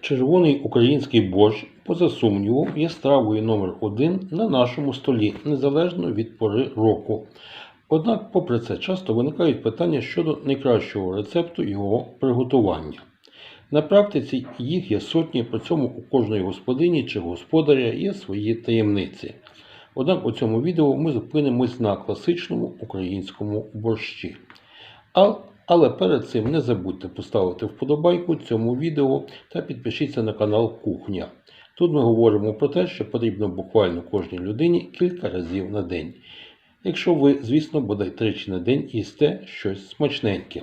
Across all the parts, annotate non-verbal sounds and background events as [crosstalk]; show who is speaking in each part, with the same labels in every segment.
Speaker 1: Червоний український борщ, поза сумнівом, є стравою номер один на нашому столі, незалежно від пори року. Однак, попри це, часто виникають питання щодо найкращого рецепту його приготування. На практиці їх є сотні, при цьому у кожної господині чи господаря є свої таємниці. Однак у цьому відео ми зупинимось на класичному українському борщі. Але перед цим не забудьте поставити вподобайку цьому відео та підпишіться на канал Кухня. Тут ми говоримо про те, що потрібно буквально кожній людині кілька разів на день. Якщо ви, звісно, бодай тричі на день їсте щось смачненьке.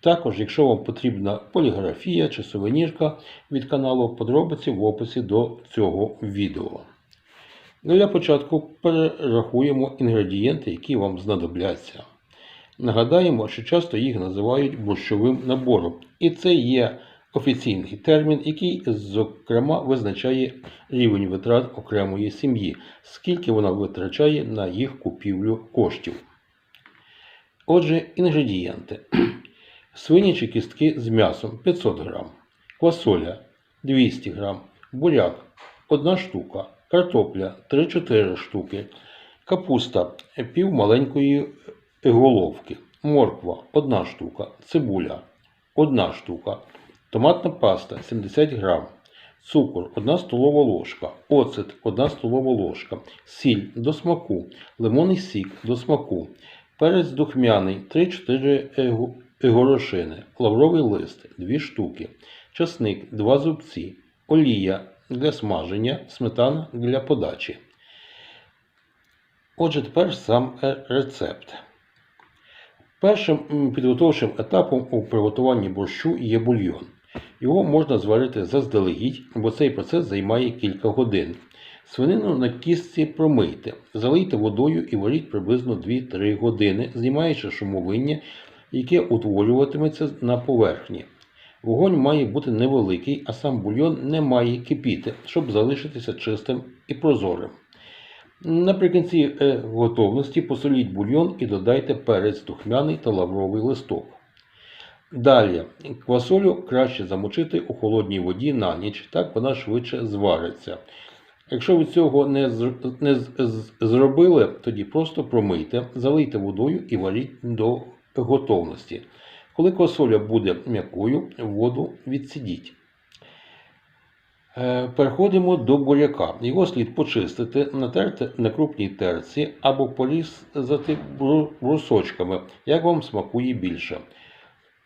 Speaker 1: Також, якщо вам потрібна поліграфія чи сувенірка від каналу, подробиці в описі до цього відео. Ну, Для початку перерахуємо інгредієнти, які вам знадобляться. Нагадаємо, що часто їх називають борщовим набором, і це є офіційний термін, який, зокрема, визначає рівень витрат окремої сім'ї, скільки вона витрачає на їх купівлю коштів. Отже, інгредієнти: [clears throat] свинячі кістки з м'ясом 500 г, квасоля 200 г, буряк 1 штука, картопля 3-4 штуки, капуста пів маленької головки, морква 1 штука, цибуля 1 штука, томатна паста 70 г, цукор 1 столова ложка, оцет 1 столова ложка, сіль до смаку, лимонний сік до смаку, перець духмяний 3-4 горошини, лавровий лист 2 штуки, часник 2 зубці, олія для смаження, сметана для подачі. Отже, тепер сам е, рецепт. Першим підготовчим етапом у приготуванні борщу є бульйон. Його можна зварити заздалегідь, бо цей процес займає кілька годин. Свинину на кістці промийте, залийте водою і варіть приблизно 2-3 години, знімаючи шумовиння, яке утворюватиметься на поверхні. Вогонь має бути невеликий, а сам бульйон не має кипіти, щоб залишитися чистим і прозорим. Наприкінці е, готовності посоліть бульйон і додайте перець духмяний та лавровий листок. Далі квасолю краще замочити у холодній воді на ніч, так вона швидше звариться. Якщо ви цього не, не зробили, тоді просто промийте, залийте водою і варіть до готовності. Коли квасоля буде м'якою, воду відсідіть. Е, Переходимо до буряка. Його слід почистити, натерти на крупній терці або порізати бру- брусочками, як вам смакує більше.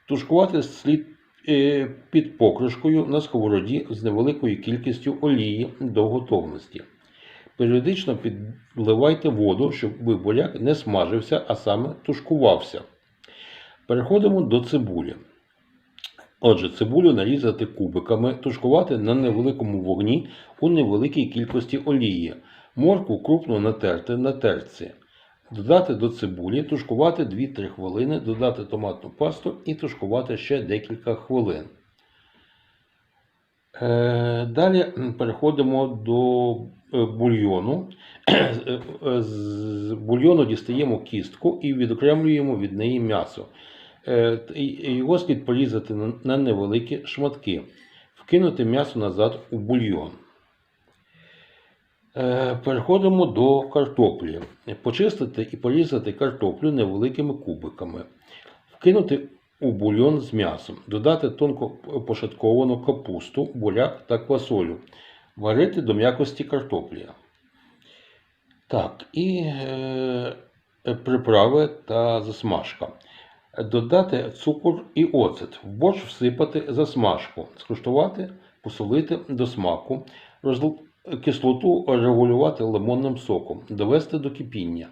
Speaker 1: Тушкувати слід е, під покришкою на сковороді з невеликою кількістю олії до готовності. Періодично підливайте воду, щоб буряк не смажився, а саме тушкувався. Переходимо до цибулі. Отже, цибулю нарізати кубиками, тушкувати на невеликому вогні у невеликій кількості олії, моркву крупно натерти на терці. Додати до цибулі, тушкувати 2-3 хвилини, додати томатну пасту і тушкувати ще декілька хвилин. Е, Далі переходимо до е, бульйону. Е, З бульйону дістаємо кістку і відокремлюємо від неї м'ясо. Е, Його слід порізати на- невеликі шматки, вкинути м'ясо назад у бульйон. Е, Переходимо до картоплі. Почистити і порізати картоплю невеликими кубиками. Вкинути у бульйон з м'ясом. Додати тонко пошатковану капусту, буряк та квасолю. Варити до м'якості картоплі. Так, і е, е, приправи та засмажка. Додати цукор і оцет. В борщ всипати засмажку. Скуштувати, посолити до смаку. Кислоту регулювати лимонним соком. Довести до кипіння.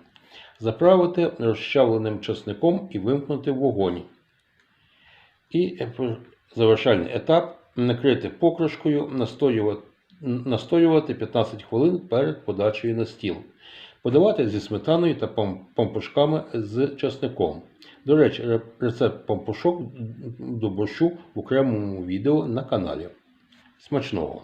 Speaker 1: Заправити розчавленим часником і вимкнути вогонь. І завершальний етап накрити покришкою, настоювати 15 хвилин перед подачею на стіл. Подавати зі сметаною та пам- пампушками з часником. До речі, рецепт пампушок до борщу в окремому відео на каналі. Смачного!